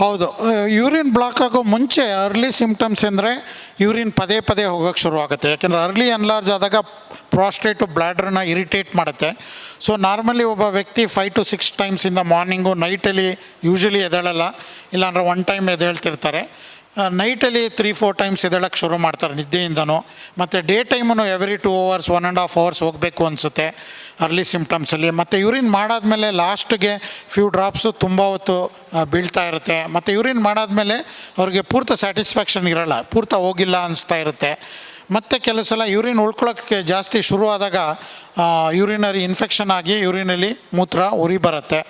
ಹೌದು. Urine block ಆಗೋ ಮುಂಚೆ ಅರ್ಲಿ ಸಿಂಪ್ಟಮ್ಸ್ ಅಂದರೆ ಯೂರಿನ್ ಪದೇ ಪದೇ ಹೋಗೋಕ್ಕೆ ಶುರು ಆಗುತ್ತೆ. ಯಾಕೆಂದರೆ ಅರ್ಲಿ ಅನ್ಲಾರ್ಜ್ ಆದಾಗ ಪ್ರಾಸ್ಟೇಟು ಬ್ಲ್ಯಾಡ್ರನ್ನ ಇರಿಟೇಟ್ ಮಾಡುತ್ತೆ. ಸೊ ನಾರ್ಮಲಿ ಒಬ್ಬ ವ್ಯಕ್ತಿ ಫೈವ್ ಟು ಸಿಕ್ಸ್ ಟೈಮ್ಸಿಂದ ಮಾರ್ನಿಂಗು ನೈಟಲ್ಲಿ ಯೂಶ್ವಲಿ ಎದ್ದೇಳಲ್ಲ. ಇಲ್ಲಾಂದ್ರೆ ಒನ್ ಟೈಮ್ ಎದ್ದೇಳ್ತಿರ್ತಾರೆ. ನೈಟಲ್ಲಿ ತ್ರೀ ಫೋರ್ ಟೈಮ್ಸ್ ಎದ್ದೇಳಕ್ಕೆ ಶುರು ಮಾಡ್ತಾರೆ ನಿದ್ದೆಯಿಂದನೂ. ಮತ್ತು ಡೇ ಟೈಮನ್ನು every two hours one and half hours ಹೋಗಬೇಕು ಅನಿಸುತ್ತೆ. ಅರ್ಲಿ ಸಿಮ್ಟಮ್ಸಲ್ಲಿ ಮತ್ತು ಯೂರಿನ್ ಮಾಡಾದಮೇಲೆ ಲಾಸ್ಟ್ಗೆ ಫ್ಯೂ ಡ್ರಾಪ್ಸು ತುಂಬ ಹೊತ್ತು ಬೀಳ್ತಾ ಇರುತ್ತೆ. ಮತ್ತು ಯೂರಿನ್ ಮಾಡಾದಮೇಲೆ ಅವ್ರಿಗೆ ಪೂರ್ತಿ ಸ್ಯಾಟಿಸ್ಫ್ಯಾಕ್ಷನ್ ಇರಲ್ಲ. ಪೂರ್ತ ಹೋಗಿಲ್ಲ ಅನಿಸ್ತಾ ಇರುತ್ತೆ. ಮತ್ತು ಕೆಲವು ಸಲ ಯೂರಿನ್ ಉಳ್ಕೊಳ್ಳೋಕ್ಕೆ ಜಾಸ್ತಿ ಶುರು ಆದಾಗ ಯೂರಿನರಿ ಇನ್ಫೆಕ್ಷನ್ ಆಗಿ ಯೂರಿನಲ್ಲಿ ಮೂತ್ರ ಉರಿ ಬರುತ್ತೆ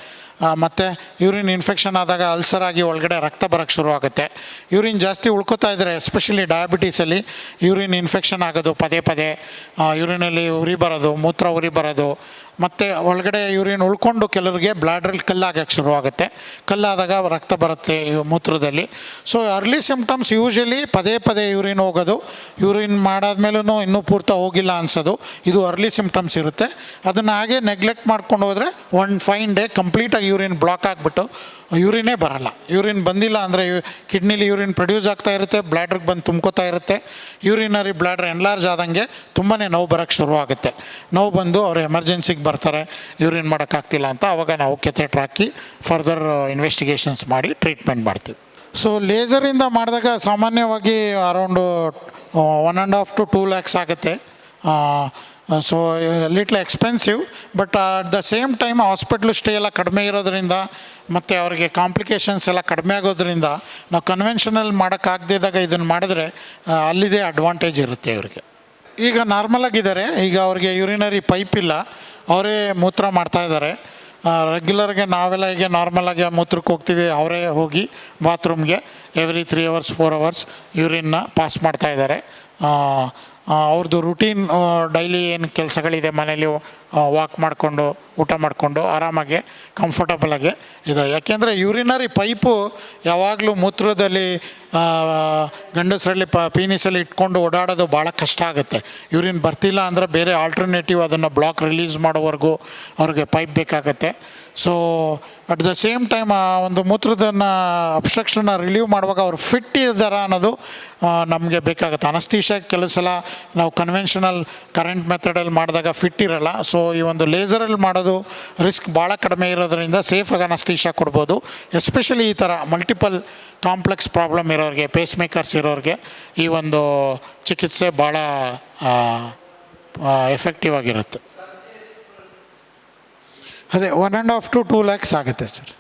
ಮತ್ತು ಯೂರಿನ್ ಇನ್ಫೆಕ್ಷನ್ ಆದಾಗ ಅಲ್ಸರ್ ಆಗಿ ಒಳಗಡೆ ರಕ್ತ ಬರೋಕ್ಕೆ ಶುರು ಆಗುತ್ತೆ ಯೂರಿನ್ ಜಾಸ್ತಿ ಉಳ್ಕೊತಾ ಇದ್ದರೆ ಎಸ್ಪೆಷಲಿ ಡಯಾಬಿಟೀಸಲ್ಲಿ ಯೂರಿನ್ ಇನ್ಫೆಕ್ಷನ್ ಆಗೋದು ಪದೇ ಪದೇ. ಯೂರಿನಲ್ಲಿ ಉರಿ ಬರೋದು, ಮೂತ್ರ ಉರಿ ಬರೋದು ಮತ್ತು ಒಳಗಡೆ ಯೂರಿನ್ ಉಳ್ಕೊಂಡು ಕೆಲವರಿಗೆ ಬ್ಲಾಡ್ರಲ್ಲಿ ಕಲ್ಲಾಗಕ್ಕೆ ಶುರುವಾಗುತ್ತೆ. ಕಲ್ಲಾದಾಗ ರಕ್ತ ಬರುತ್ತೆ ಮೂತ್ರದಲ್ಲಿ. ಸೊ ಅರ್ಲಿ ಸಿಂಪ್ಟಮ್ಸ್ ಯೂಶಲಿ ಪದೇ ಪದೇ ಯೂರಿನ್ ಹೋಗೋದು. ಯೂರಿನ್ ಮಾಡಾದ್ಮೇಲೂ ಇನ್ನೂ ಪೂರ್ತಿ ಹೋಗಿಲ್ಲ ಅನ್ಸೋದು. ಇದು ಅರ್ಲಿ ಸಿಂಪ್ಟಮ್ಸ್ ಇರುತ್ತೆ. ಅದನ್ನು ಹಾಗೆ ನೆಗ್ಲೆಕ್ಟ್ ಮಾಡ್ಕೊಂಡು ಹೋದರೆ ಒನ್ ಫೈನ್ ಡೇ ಕಂಪ್ಲೀಟಾಗಿ ಯೂರಿನ್ ಬ್ಲಾಕ್ ಆಗಿಬಿಟ್ಟು ಯೂರಿನೇ ಬರಲ್ಲ. ಯೂರಿನ್ ಬಂದಿಲ್ಲ ಅಂದರೆ ಕಿಡ್ನಿಲಿ ಯೂರಿನ್ ಪ್ರೊಡ್ಯೂಸ್ ಆಗ್ತಾ ಇರುತ್ತೆ ಬ್ಲ್ಯಾಡ್ರಿಗೆ ಬಂದು ತುಂಬ್ಕೋತಾ ಇರುತ್ತೆ. ಯೂರಿನರಿ ಬ್ಲ್ಯಾಡ್ರ್ ಎನ್ಲಾರ್ಜ್ ಆದಂಗೆ ತುಂಬಾ ನೋವು ಬರೋಕ್ಕೆ ಶುರುವಾಗುತ್ತೆ. ನೋವು ಬಂದು ಅವರು ಎಮರ್ಜೆನ್ಸಿಗೆ ಬರ್ತಾರೆ ಯೂರಿನ್ ಮಾಡೋಕ್ಕಾಗ್ತಿಲ್ಲ ಅಂತ ಅವಾಗ ನಾವು ಕೆಥೆಟ್ರ್ ಹಾಕಿ ಫರ್ದರ್ ಇನ್ವೆಸ್ಟಿಗೇಷನ್ಸ್ ಮಾಡಿ ಟ್ರೀಟ್ಮೆಂಟ್ ಮಾಡ್ತೀವಿ. ಸೊ ಲೇಸರಿಂದ ಮಾಡಿದಾಗ ಸಾಮಾನ್ಯವಾಗಿ around one and half to two lakhs ಆಗುತ್ತೆ. So little expensive but at the same time hospital stay ಎಲ್ಲ ಕಡಿಮೆ ಇರೋದ್ರಿಂದ ಮತ್ತು ಅವರಿಗೆ ಕಾಂಪ್ಲಿಕೇಶನ್ಸ್ ಎಲ್ಲ ಕಡಿಮೆ ಆಗೋದ್ರಿಂದ ನಾವು ಕನ್ವೆನ್ಷನಲ್ ಮಾಡೋಕ್ಕಾಗದಿದ್ದಾಗ ಇದನ್ನು ಮಾಡಿದ್ರೆ ಆ, ಅಲ್ಲಿದೆ ಅಡ್ವಾಂಟೇಜ್ ಇರುತ್ತೆ ಇವ್ರಿಗೆ. ಈಗ ನಾರ್ಮಲ್ ಆಗಿದ್ದಾರೆ. ಈಗ ಅವ್ರಿಗೆ ಯೂರಿನರಿ ಪೈಪ್ ಇಲ್ಲ. ಅವರೇ ಮೂತ್ರ ಮಾಡ್ತಾ ಇದ್ದಾರೆ. ರೆಗ್ಯುಲರ್ಗೆ ನಾವೆಲ್ಲ ಈಗ ನಾರ್ಮಲಾಗಿ ಮೂತ್ರಕ್ಕೆ ಹೋಗ್ತೀವಿ. ಅವರೇ ಹೋಗಿ ಬಾತ್ರೂಮ್ಗೆ every three hours four hours ಯೂರಿನ್ನ pass ಮಾಡ್ತಾ ಇದ್ದಾರೆ. ಅವ್ರದ್ದು ರುಟೀನ್ ಡೈಲಿ ಏನು ಕೆಲಸಗಳಿದೆ ಮನೇಲಿ? ವಾಕ್ ಮಾಡಿಕೊಂಡು, ಊಟ ಮಾಡಿಕೊಂಡು ಆರಾಮಾಗಿ ಕಂಫರ್ಟಬಲಾಗಿ ಇದ್ದಾರೆ. ಯಾಕೆಂದರೆ ಯೂರಿನರಿ ಪೈಪು ಯಾವಾಗಲೂ ಮೂತ್ರದಲ್ಲಿ ಗಂಡಸರಲ್ಲಿ ಪ ಪೀನಿಸಲ್ಲಿ ಇಟ್ಕೊಂಡು ಓಡಾಡೋದು ಭಾಳ ಕಷ್ಟ ಆಗುತ್ತೆ. ಯೂರಿನ್ ಬರ್ತಿಲ್ಲ ಅಂದರೆ ಬೇರೆ ಆಲ್ಟರ್ನೇಟಿವ್ ಅದನ್ನು ಬ್ಲಾಕ್ ರಿಲೀಸ್ ಮಾಡೋವರೆಗೂ ಅವ್ರಿಗೆ ಪೈಪ್ ಬೇಕಾಗುತ್ತೆ. So at the same time ಆ, ಒಂದು ಮೂತ್ರದನ್ನು ಅಬ್ಸ್ಟ್ರಕ್ಷನ್ನ ರಿಲೀವ್ ಮಾಡುವಾಗ ಅವ್ರು ಫಿಟ್ ಇದ್ದಾರ ಅನ್ನೋದು ನಮಗೆ ಬೇಕಾಗುತ್ತೆ. ಅನಸ್ತೀಶ ಕೆಲವು ಸಲ ನಾವು ಕನ್ವೆನ್ಷನಲ್ ಕರೆಂಟ್ ಮೆಥಡಲ್ಲಿ ಮಾಡಿದಾಗ ಫಿಟ್ ಇರಲ್ಲ. ಸೊ ಈ ಒಂದು ಲೇಸರಲ್ಲಿ ಮಾಡೋದು ರಿಸ್ಕ್ ಭಾಳ ಕಡಿಮೆ ಇರೋದರಿಂದ ಸೇಫಾಗಿ ಅನಸ್ತೀಶ ಕೊಡ್ಬೋದು. ಎಸ್ಪೆಷಲಿ ಈ ಥರ ಮಲ್ಟಿಪಲ್ ಕಾಂಪ್ಲೆಕ್ಸ್ ಪ್ರಾಬ್ಲಮ್ ಇರೋರಿಗೆ ಪೇಸ್ ಮೇಕರ್ಸ್ ಇರೋರಿಗೆ ಈ ಒಂದು ಚಿಕಿತ್ಸೆ ಭಾಳ ಎಫೆಕ್ಟಿವ್ ಆಗಿರುತ್ತೆ. ಅದೇ one and half to two lakhs ಆಗುತ್ತೆ ಸರ್.